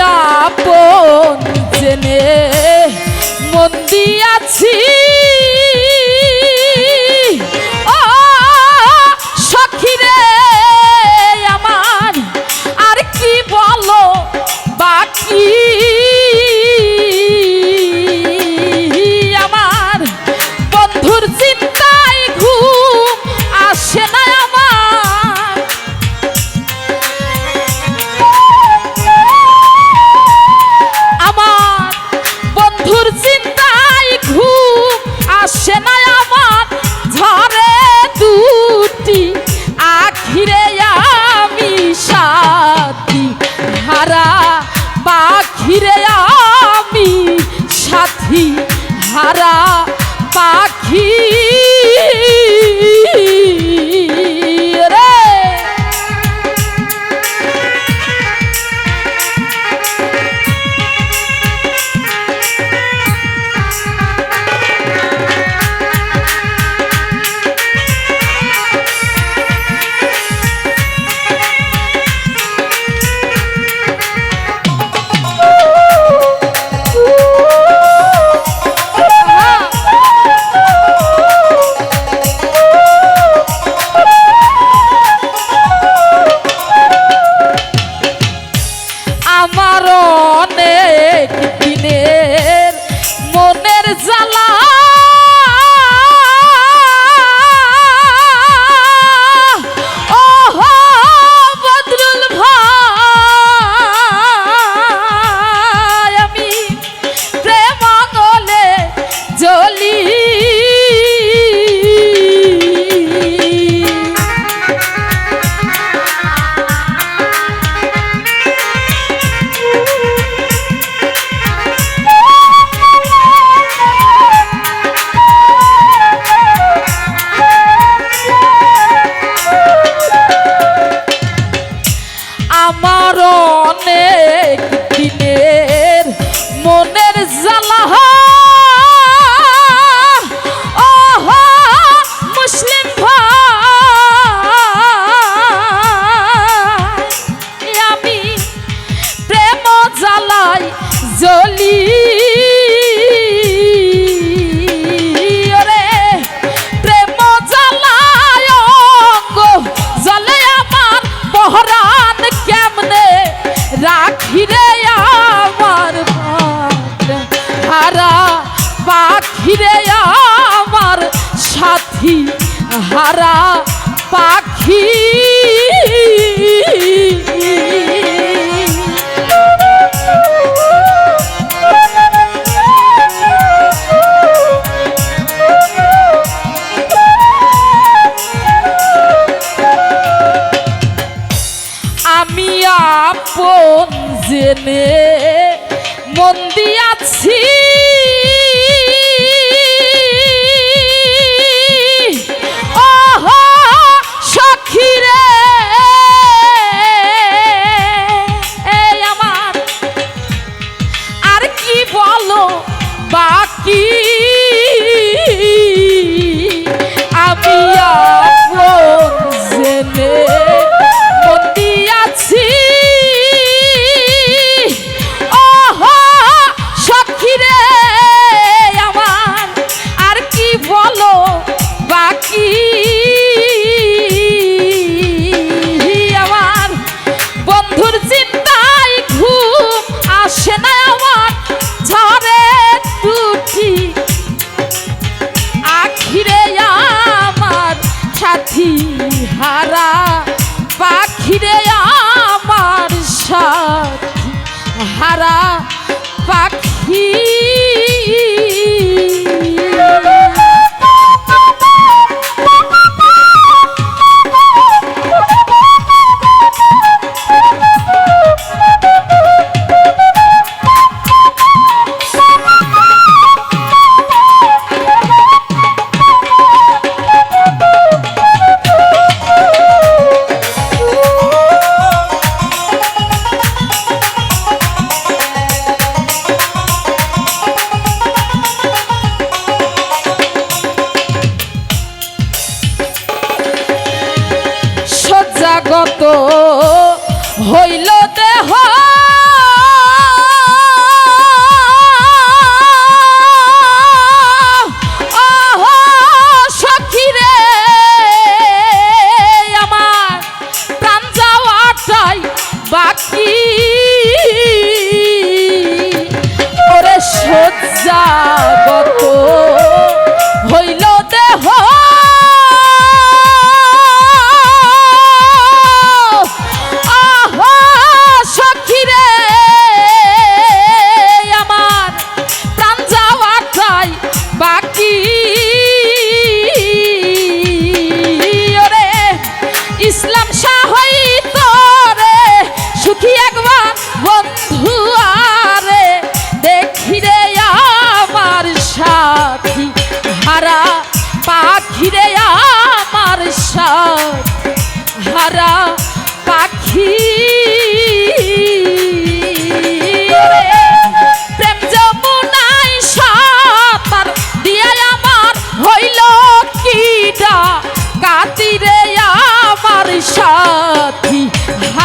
আপন জেনে মন দিয়াছি। হারা সাথী হারা পাখি।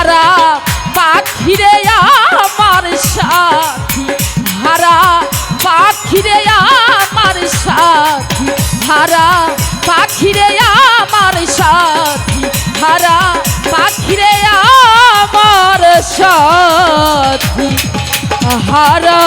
হারা পাখিরে আমার সাথী। হারা পাখিরে আমার সাথী। হারা পাখিরে আমার সাথী। হারা পাখিরে আমার সাথী। হারা